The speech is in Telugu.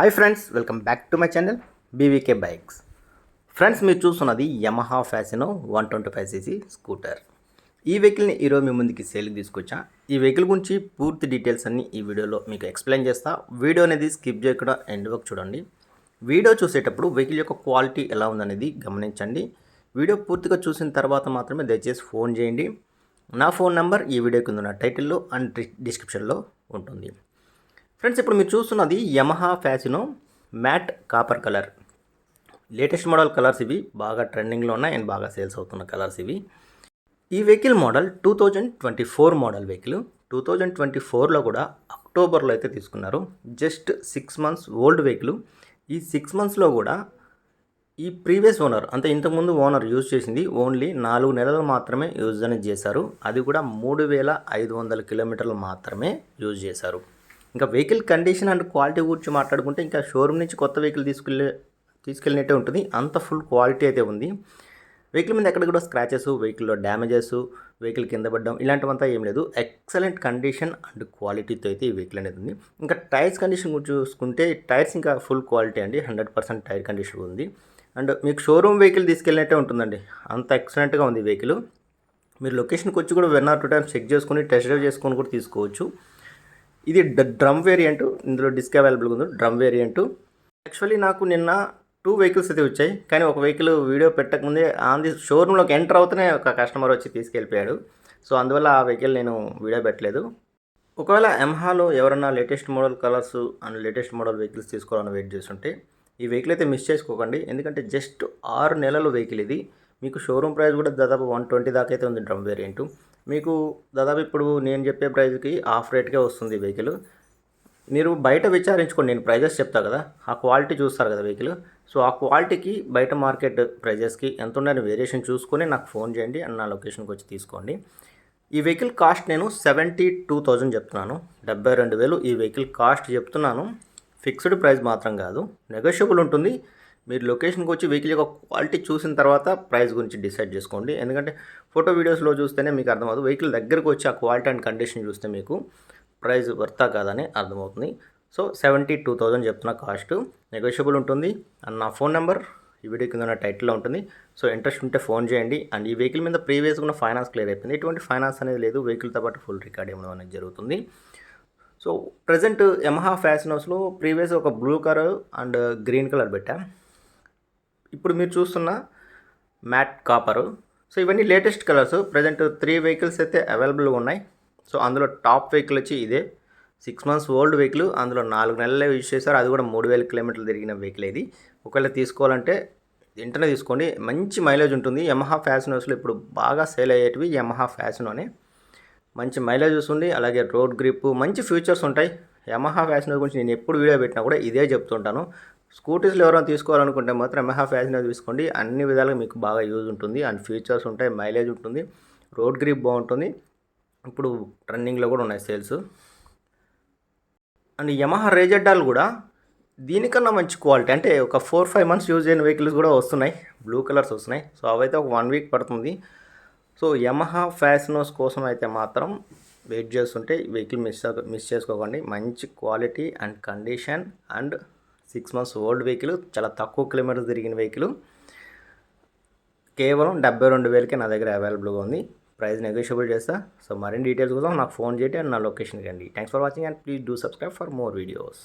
Hi friends welcome back to my channel BVK bikes friends మీరు చూస్తున్నది Yamaha Fascino one twenty five CC scooter ఈ వెహికల్ని ఈరోజు మీ ముందుకి సేల్కి తీసుకొచ్చా. ఈ వెహికల్ గురించి పూర్తి డీటెయిల్స్ అన్ని ఈ వీడియోలో మీకు ఎక్స్ప్లెయిన్ చేస్తా. వీడియో అనేది స్కిప్ చేయకుండా ఎండ్ వరకు చూడండి. వీడియో చూసేటప్పుడు వెహికల్ యొక్క క్వాలిటీ ఎలా ఉందనేది గమనించండి. వీడియో పూర్తిగా చూసిన తర్వాత మాత్రమే దయచేసి ఫోన్ చేయండి. నా ఫోన్ నెంబర్ ఈ వీడియో కింద ఉన్న టైటిల్లో అండ్ డిస్క్రిప్షన్లో ఉంటుంది. ఫ్రెండ్స్ ఇప్పుడు మీరు చూస్తున్నది Yamaha Fascino matte copper colour. Latest model colours ఇవి బాగా ట్రెండింగ్లో ఉన్నాయి అండ్ బాగా సేల్స్ అవుతున్న కలర్స్ ఇవి. ఈ vehicle model two thousand twenty four model vehicle. Two thousand twenty ఫోర్లో కూడా అక్టోబర్లో అయితే తీసుకున్నారు. Just six months old vehicle. ఈ సిక్స్ మంత్స్లో కూడా ఈ ప్రీవియస్ ఓనర్ అంటే ఇంతకుముందు ఓనర్ యూజ్ చేసింది ఓన్లీ నాలుగు నెలలు మాత్రమే యూజ్ అనేది చేశారు. అది కూడా మూడు వేల ఐదు వందల కిలోమీటర్లు మాత్రమే యూజ్ చేశారు. ఇంకా వెహికల్ కండిషన్ అండ్ క్వాలిటీ గురించి మాట్లాడుకుంటే ఇంకా షోరూమ్ నుంచి కొత్త వెహికల్ తీసుకెళ్ళే తీసుకెళ్ళినట్టే ఉంటుంది. అంత ఫుల్ క్వాలిటీ అయితే ఉంది. వెహికల్ మీద ఎక్కడ కూడా స్క్రాచెస్ వెహికల్లో డ్యామేజెస్ వెహికల్ కింద పడడం ఇలాంటివంతా ఏం లేదు. ఎక్సలెంట్ కండిషన్ అండ్ క్వాలిటీతో అయితే ఈ వెహికల్ అనేది ఉంది. ఇంకా టైర్స్ కండిషన్ గురించి చూసుకుంటే టైర్స్ ఇంకా ఫుల్ క్వాలిటీ అండి. హండ్రెడ్ పర్సెంట్ టైర్ కండిషన్ ఉంది. అండ్ మీకు షోరూమ్ వెహికల్ తీసుకెళ్ళినట్టే ఉంటుందండి. అంత ఎక్సలెంట్గా ఉంది వెహికల్. మీరు లొకేషన్కి వచ్చి కూడా one or two times check చేసుకుని టెస్ట్ డ్రైవ్ చేసుకొని కూడా తీసుకోవచ్చు. ఇది డ- డ్రమ్ వేరియంట్ ఇందులో డిస్క్ అవైలబుల్గా ఉంది డ్రమ్ వేరియంట్. యాక్చువల్లీ నాకు నిన్న టూ వెహికల్స్ అయితే వచ్చాయి కానీ ఒక వెహికల్ వీడియో పెట్టకముందే ఆన్ ది షోరూంలోకి ఎంటర్ అవుతూనే ఒక కస్టమర్ వచ్చి తీసుకెళ్ళిపోయాడు. సో అందువల్ల ఆ వెహికల్ నేను వీడియో పెట్టలేదు. ఒకవేళ ఎంహాలో ఎవరన్నా latest model colours and latest model vehicles తీసుకోవాలని వెయిట్ చేస్తుంటే ఈ వెహికల్ అయితే మిస్ చేసుకోకండి. ఎందుకంటే జస్ట్ ఆరు నెలల వెహికల్ ఇది. మీకు షోరూమ్ ప్రైస్ కూడా దాదాపు వన్ ట్వంటీ దాకా అయితే ఉంది డ్రమ్ వేరియంట్. మీకు దాదాపు ఇప్పుడు నేను చెప్పే ప్రైస్కి ఆఫ్ రేట్కే వస్తుంది వెహికల్. మీరు బయట విచారించుకోండి నేను ప్రైజెస్ చెప్తా కదా. ఆ క్వాలిటీ చూస్తారు కదా వెహికల్. సో ఆ క్వాలిటీకి బయట మార్కెట్ ప్రైజెస్కి ఎంత ఉన్నాయని వేరియేషన్ చూసుకొని నాకు ఫోన్ చేయండి అండ్ నా లొకేషన్కి వచ్చి తీసుకోండి. ఈ వెహికల్ కాస్ట్ నేను సెవెంటీ టూ థౌజండ్ చెప్తున్నాను. డెబ్బై రెండు వేలు ఈ వెహికల్ కాస్ట్ చెప్తున్నాను. ఫిక్స్డ్ ప్రైస్ మాత్రం కాదు. నెగోషియబుల్ ఉంటుంది. మీరు లొకేషన్కి వచ్చి వెహికల్ యొక్క క్వాలిటీ చూసిన తర్వాత ప్రైస్ గురించి డిసైడ్ చేసుకోండి. ఎందుకంటే ఫోటో వీడియోస్లో చూస్తేనే మీకు అర్థమవుతుంది. వెహికల్ దగ్గరకు వచ్చి ఆ క్వాలిటీ అండ్ కండిషన్ చూస్తే మీకు ప్రైస్ వర్తా కాదని అర్థమవుతుంది. సో సెవెంటీ టూ థౌజండ్ చెప్తున్న కాస్ట్ నెగోషియబుల్ ఉంటుంది. అండ్ నా ఫోన్ నెంబర్ ఈ వీడియో కింద ఉన్న టైటిల్లో ఉంటుంది. సో ఇంట్రెస్ట్ ఉంటే ఫోన్ చేయండి. అండ్ ఈ వెహికల్ మీద ప్రీవియస్గా ఉన్న ఫైనాన్స్ క్లియర్ అయిపోయింది. ఎటువంటి ఫైనాన్స్ అనేది లేదు. వెహికల్తో పాటు ఫుల్ రికార్డ్ ఇవ్వడం అనేది జరుగుతుంది. సో ప్రజెంట్ యమహా ఫ్యాషన్ హౌస్లో ప్రీవియస్ ఒక blue colour and green colour పెట్టా. ఇప్పుడు మీరు చూస్తున్న మ్యాట్ కాపరు. సో ఇవన్నీ latest colours. Present three vehicles అయితే అవైలబుల్గా ఉన్నాయి. సో అందులో టాప్ వెహికల్ వచ్చి ఇదే. Six months old vehicle. అందులో నాలుగు నెలలే యూజ్ చేశారు. అది కూడా మూడు వేల కిలోమీటర్లు తిరిగిన వెహికల్ ఇది. ఒకవేళ తీసుకోవాలంటే వెంటనే తీసుకోండి. మంచి మైలేజ్ ఉంటుంది. యమహా ఫ్యాషన్ హౌస్లో ఇప్పుడు బాగా సేల్ అయ్యేటివి యమహా ఫ్యాషన్ అని మంచి మైలేజ్ వస్తుంది. అలాగే రోడ్ గ్రిప్ మంచి ఫీచర్స్ ఉంటాయి. యమహా ఫ్యాషన్ గురించి నేను ఎప్పుడు వీడియో పెట్టినా కూడా ఇదే చెప్తుంటాను. స్కూటీస్లో ఎవరైనా తీసుకోవాలనుకుంటే మాత్రం యమహా ఫ్యాషన్ తీసుకోండి. అన్ని విధాలుగా మీకు బాగా యూజ్ ఉంటుంది. అండ్ ఫీచర్స్ ఉంటాయి మైలేజ్ ఉంటుంది రోడ్ గ్రిప్ బాగుంటుంది. ఇప్పుడు రన్నింగ్లో కూడా ఉన్నాయి సేల్స్. అండ్ యమహా రేజెడ్డాలు కూడా దీనికన్నా మంచి క్వాలిటీ అంటే ఒక ఫోర్ ఫైవ్ మంత్స్ యూజ్ అయిన వెహికల్స్ కూడా వస్తున్నాయి. బ్లూ కలర్స్ వస్తున్నాయి. సో అవైతే ఒక వన్ వీక్ పడుతుంది. సో యమహా ఫ్యాషనోస్ కోసం అయితే మాత్రం వెయిట్ చేస్తుంటే వెహికల్ మిస్ మిస్ చేసుకోకండి. మంచి quality and condition and six months old vehicle చాలా తక్కువ కిలోమీటర్స్ తిరిగిన వెహికల్ కేవలం డెబ్బై రెండు వేలకే నా దగ్గర అవైలబుల్గా ఉంది. ప్రైస్ నెగోషియబుల్ చేస్తా. సో మరిన్ని డీటెయిల్స్ కోసం నాకు ఫోన్ చేయండి అండ్ నా లొకేషన్కి రండి. Thanks for watching and please do subscribe for more videos